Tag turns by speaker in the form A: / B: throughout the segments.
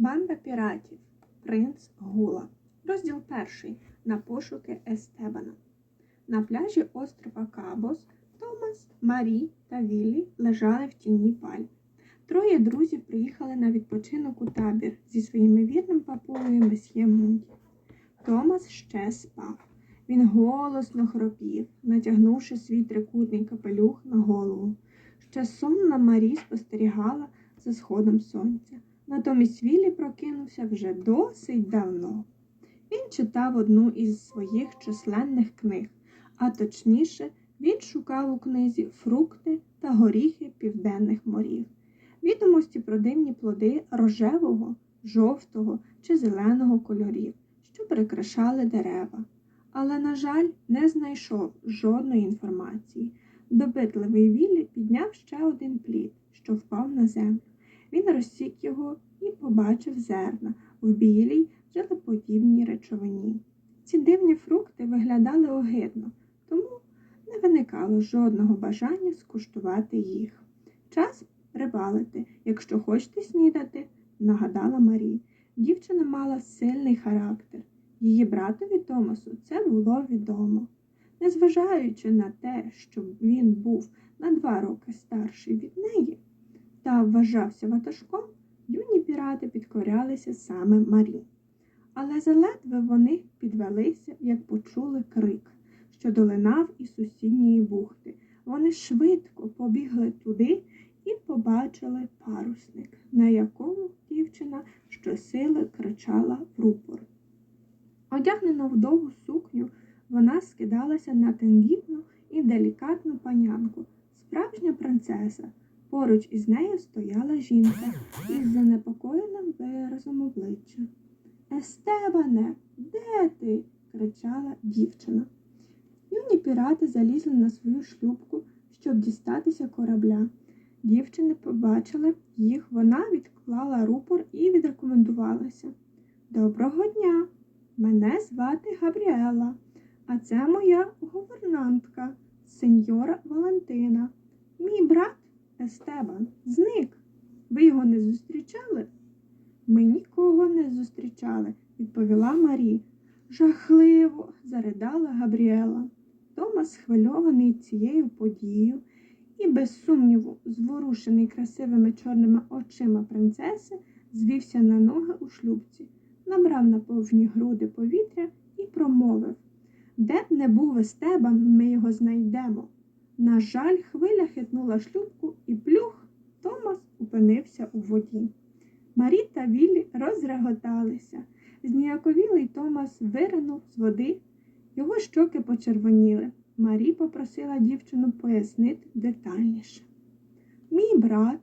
A: Банда піратів. Принц Гула. Розділ перший. На пошуки Естебана. На пляжі острова Кабос Томас, Марі та Віллі лежали в тіні пальм. Троє друзів приїхали на відпочинок у табір зі своїм вірним папугою месьє Мунді. Томас ще спав. Він голосно хропів, натягнувши свій трикутний капелюх на голову. Ще сумна Марі спостерігала за сходом сонця. Натомість Віллі прокинувся вже досить давно. Він читав одну із своїх численних книг, а точніше, він шукав у книзі фрукти та горіхи південних морів, відомості про дивні плоди рожевого, жовтого чи зеленого кольорів, що прикрашали дерева. Але, на жаль, не знайшов жодної інформації. Допитливий Віллі підняв ще один плід, що впав на землю. Він розсік його і побачив зерна в білій, желеподібній речовині. Ці дивні фрукти виглядали огидно, тому не виникало жодного бажання скуштувати їх. Час рибалити, якщо хочете снідати, нагадала Марі. Дівчина мала сильний характер. Її братові Томасу це було відомо. Незважаючи на те, що він був на два роки старший від неї та вважався ватажком, юні пірати підкорялися саме Марі. Але заледве вони підвелися, як почули крик, що долинав із сусідньої бухти. Вони швидко побігли туди і побачили парусник, на якому дівчина щосили кричала в рупор. Одягнена в довгу сукню, вона скидалася на тендітну і делікатну панянку, справжня принцеса. Поруч із нею стояла жінка із занепокоєним виразом обличчя. Естебане, де ти? кричала дівчина. Юні пірати залізли на свою шлюбку, щоб дістатися корабля. Дівчини побачили їх, вона відклала рупор і відрекомендувалася. Доброго дня! Мене звати Габріела, а це моя гувернантка, сеньора Валентина. Мій брат Естебан зник. Ви його не зустрічали? Ми нікого не зустрічали, відповіла Марі. Жахливо, заридала Габріела. Томас, схвильований цією подією і, без сумніву, зворушений красивими чорними очима принцеси, звівся на ноги у шлюбці, набрав на повні груди повітря і промовив Де б не був Естебан, ми його знайдемо. На жаль, хвиля хитнула шлюбку і плюх Томас опинився у воді. Марі та Віллі розреготалися. Зніяковілий Томас виринув з води, його щоки почервоніли. Марі попросила дівчину пояснити детальніше. Мій брат,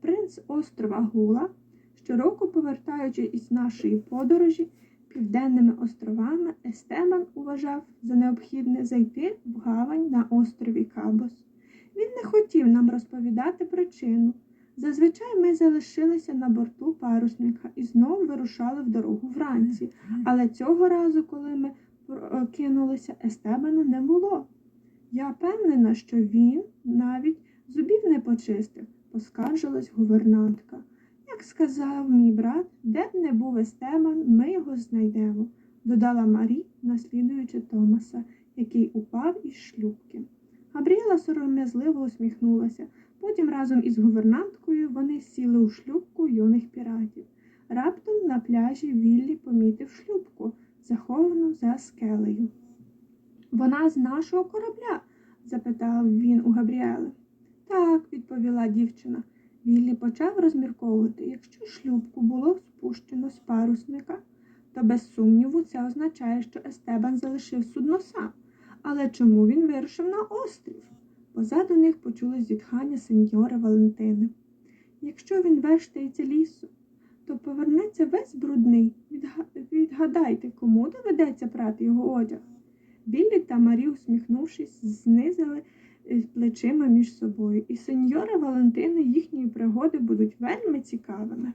A: принц острова Гула, щороку повертаючись із нашої подорожі південними островами, Естебан уважав за необхідне зайти в гавань на острові Кабос. Він не хотів нам розповідати причину. Зазвичай ми залишилися на борту парусника і знову вирушали в дорогу вранці, але цього разу, коли ми кинулися, Естебана не було. Я впевнена, що він навіть зубів не почистив, поскаржилась гувернантка. Як сказав мій брат, де б не був Естебан, ми його знайдемо, додала Марі, наслідуючи Томаса, який упав із шлюбки. Габріела сором'язливо усміхнулася. Потім разом із гувернанткою вони сіли у шлюбку юних піратів. Раптом на пляжі Віллі помітив шлюбку, заховану за скелею. Вона з нашого корабля? запитав він у Габріели. Так, відповіла дівчина. Віллі почав розмірковувати, якщо шлюбку було спущено з парусника, то без сумніву це означає, що Естебан залишив судно сам. Але чому він вирушив на острів? Позаду них почулось зітхання сеньора Валентини. Якщо він вештається лісу, то повернеться весь брудний. Відгадайте, кому доведеться прати його одяг. Біллі та Марі, усміхнувшись, знизили плечима між собою, і сеньора Валентини їхні пригоди будуть вельми цікавими.